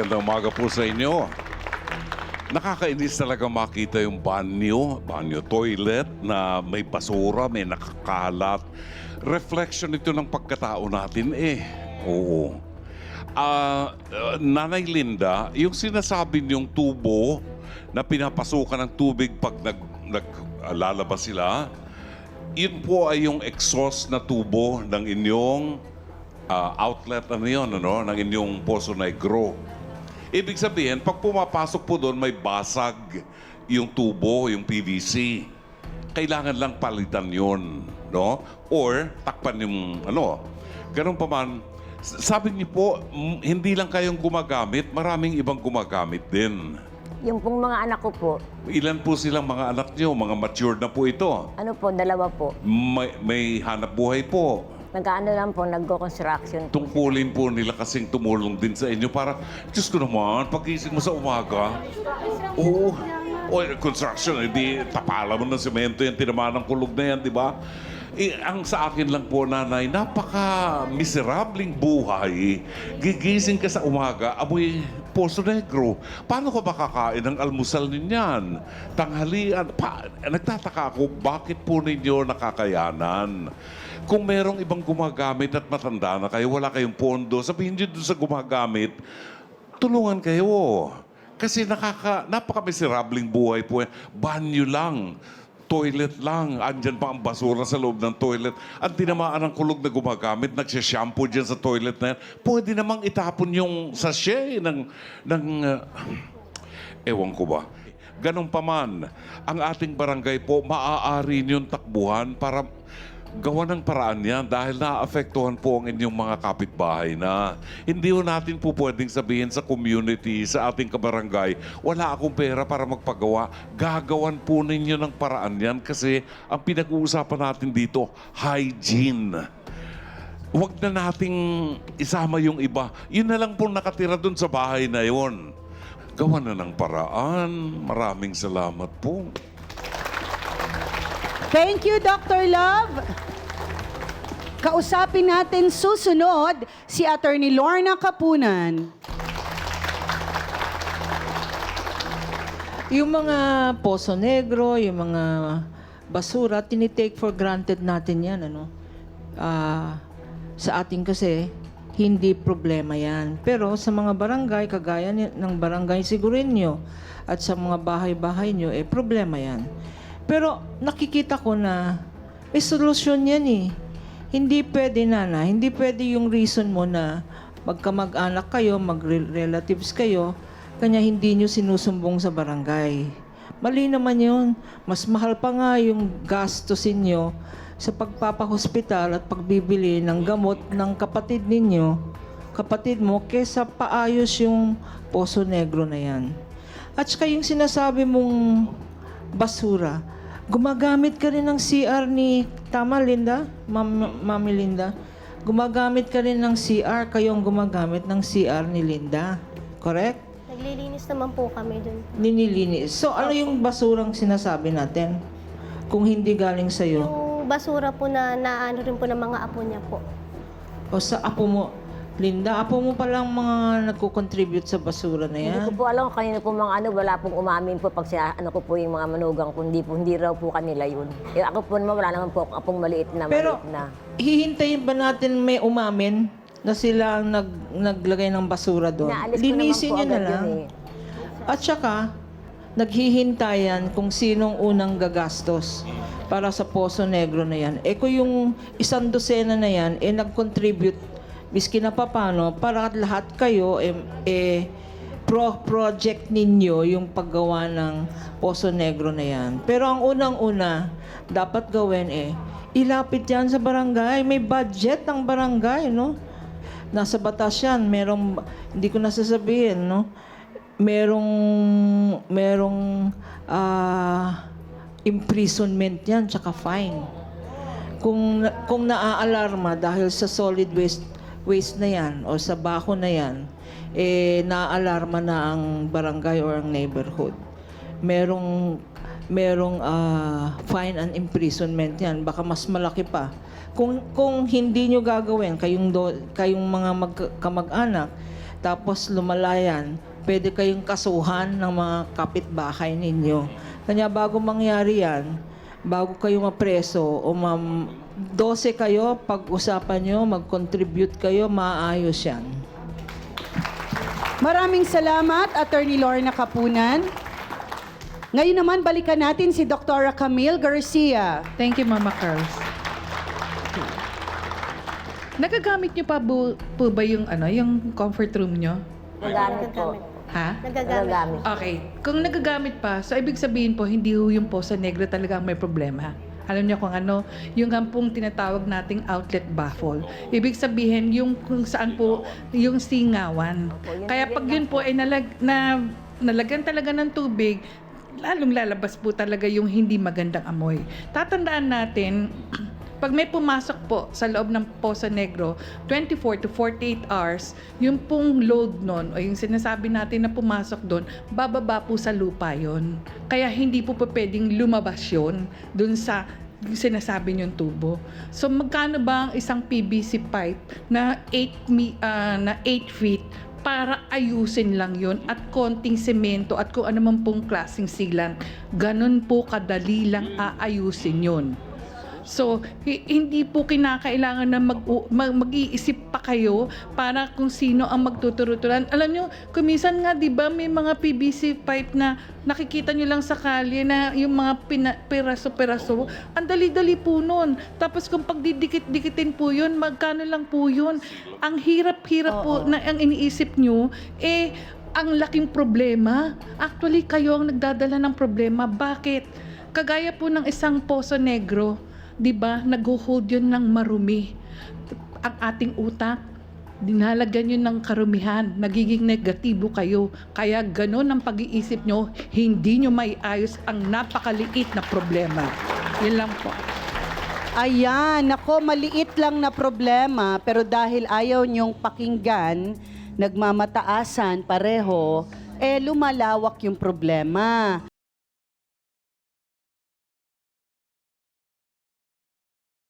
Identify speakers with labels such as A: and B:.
A: Magandang umaga po sa inyo. Nakakainis talaga makita yung banyo, banyo toilet na may basura, may nakakalat. Reflection ito ng pagkatao natin eh. Oo. Ah, uh, Nanay Linda, yung sinasabi niyong tubo na pinapasukan ng tubig pag nag, nag sila, yun po ay yung exhaust na tubo ng inyong ah, outlet ano yun, ano, ng inyong Poso Negro. Ibig sabihin, pag pumapasok po doon, may basag yung tubo, yung PVC. Kailangan lang palitan yun, no? Or takpan yung ano. Ganun pa man, sabi niyo po, hindi lang kayong gumagamit, maraming ibang gumagamit din.
B: Yung pong mga anak ko po,
A: Ilan po silang mga anak niyo? Mga matured na po ito.
B: ano po, dalawa po.
A: May, may hanap buhay po.
B: Nagkaano lang po, nagko-construction.
A: tungkulin po nila kasing tumulong din sa inyo para, Diyos ko naman, pagising mo sa umaga, oo, o construction, hindi tapala mo ng semento yung tinamaan ng kulog na yan, di ba? Eh, ang sa akin lang po, nanay, napaka-miserabling buhay. Gigising ka sa umaga, amoy Poso Negro. Paano ka makakain ng almusal ninyan? Tanghalian. Pa, nagtataka ako, bakit po ninyo nakakayanan? Kung merong ibang gumagamit at matanda na kayo, wala kayong pondo, sabihin nyo doon sa gumagamit, tulungan kayo. Kasi nakaka, napaka-miserabling buhay po. Banyo lang. Toilet lang. Andyan pa ang basura sa loob ng toilet. Ang tinamaan ng kulog na gumagamit, nagsishampoo dyan sa toilet na yan. Pwede namang itapon yung sachet ng... ng uh, ewan ko ba. Ganun pa man, ang ating barangay po, maaari niyong takbuhan para gawa ng paraan yan dahil naapektuhan po ang inyong mga kapitbahay na hindi ho natin po pwedeng sabihin sa community, sa ating kabarangay, wala akong pera para magpagawa. Gagawan po ninyo ng paraan yan kasi ang pinag-uusapan natin dito, hygiene. Huwag na nating isama yung iba. Yun na lang po nakatira dun sa bahay na yon. Gawa na ng paraan. Maraming salamat po.
C: Thank you, Dr. Love. Kausapin natin susunod si Attorney Lorna Kapunan.
D: Yung mga Poso Negro, yung mga basura, tinitake for granted natin yan, ano? Ah, sa ating kasi, hindi problema yan. Pero sa mga barangay, kagaya ng barangay Sigurinyo, at sa mga bahay-bahay nyo, eh, problema yan. Pero nakikita ko na may solusyon yan eh. Hindi pwede na na, hindi pwede yung reason mo na magkamag-anak kayo, mag-relatives kayo, kanya hindi nyo sinusumbong sa barangay. Mali naman yun. Mas mahal pa nga yung gastusin nyo sa pagpapahospital at pagbibili ng gamot ng kapatid ninyo, kapatid mo, kesa paayos yung Poso Negro na yan. At saka yung sinasabi mong basura, gumagamit ka rin ng CR ni, tama Linda? Mam, Mami Linda? Gumagamit ka rin ng CR, kayong gumagamit ng CR ni Linda. Correct?
E: Naglilinis naman po kami dun.
D: Ninilinis. So, ano yung basurang sinasabi natin? Kung hindi galing sa'yo.
E: Yung basura po na naano rin po ng mga apo niya po.
D: O sa apo mo. Linda, apo mo palang mga nagko-contribute sa basura na
B: Hindi
D: yan.
B: ko po alam kung kanino po mga ano, wala pong umamin po pag sina, ano ko po yung mga manugang, kundi po, hindi raw po kanila yun. Eh, ako po naman, wala naman po akong maliit na,
D: Pero,
B: maliit na.
D: hihintayin ba natin may umamin na sila ang nag, naglagay ng basura doon?
B: Inaalis ko
D: Linisin
B: po
D: nyo na
B: agad
D: lang.
B: yun eh.
D: At saka, naghihintayan kung sinong unang gagastos para sa Poso Negro na yan. Eh kung yung isang dosena na yan, eh nag-contribute miski na papano para at lahat kayo eh, eh pro project ninyo yung paggawa ng Poso Negro na yan. Pero ang unang-una dapat gawin eh ilapit yan sa barangay. May budget ng barangay, no? Nasa batas yan. Merong, hindi ko nasasabihin, no? Merong, merong ah, imprisonment yan, tsaka fine. Kung, kung naaalarma dahil sa solid waste, waste na yan o sa bako na yan, eh, naaalarma na ang barangay or ang neighborhood. Merong merong ah, fine and imprisonment yan. Baka mas malaki pa. Kung, kung hindi nyo gagawin, kayong, do, kayong mga mag, kamag-anak, tapos lumalayan, pwede kayong kasuhan ng mga kapitbahay ninyo. Kanya bago mangyari yan, bago kayo mapreso o mam 12 kayo, pag-usapan nyo, mag-contribute kayo, maayos yan.
C: Maraming salamat, Attorney Lorna Kapunan. Ngayon naman, balikan natin si Dr. Camille Garcia.
F: Thank you, Mama Carls. Nagagamit niyo pa bu- po ba yung ano, yung comfort room niyo?
B: Nagamit po.
F: Ha?
E: Nagagamit.
B: Nagagamit.
F: Okay. Kung nagagamit pa, so ibig sabihin po, hindi ho yung Posa Negra talaga ang may problema. Alam niyo kung ano, yung nga pong tinatawag nating outlet baffle. Ibig sabihin, yung kung saan po, yung singawan. Kaya pag yun po ay nalag, na, nalagyan talaga ng tubig, lalong lalabas po talaga yung hindi magandang amoy. Tatandaan natin, pag may pumasok po sa loob ng Posa Negro, 24 to 48 hours, yung pong load nun, o yung sinasabi natin na pumasok doon, bababa po sa lupa yon. Kaya hindi po pa pwedeng lumabas yun dun sa sinasabi niyong tubo. So magkano ba ang isang PVC pipe na 8 mi, ah, na 8 feet para ayusin lang yon at konting semento at kung ano man pong klaseng silan. Ganun po kadali lang aayusin yon. So, hi- hindi po kinakailangan na mag, mag, mag-iisip pa kayo para kung sino ang magtuturuturan. Alam nyo, kumisan nga, di ba, may mga PVC pipe na nakikita nyo lang sa kalye na yung mga pina, piraso-piraso. Ang dali-dali po nun. Tapos kung pagdidikit-dikitin po yun, magkano lang po yun. Ang hirap-hirap po na ang iniisip nyo, eh, ang laking problema. Actually, kayo ang nagdadala ng problema. Bakit? Kagaya po ng isang poso negro, 'di ba? Nag-hold 'yun ng marumi. Ang ating utak, dinalagyan yun ng karumihan, nagiging negatibo kayo. Kaya ganon ang pag-iisip nyo, hindi nyo maiayos ang napakaliit na problema. Yan lang po.
C: Ayan, nako, maliit lang na problema, pero dahil ayaw niyong pakinggan, nagmamataasan pareho, eh lumalawak yung problema.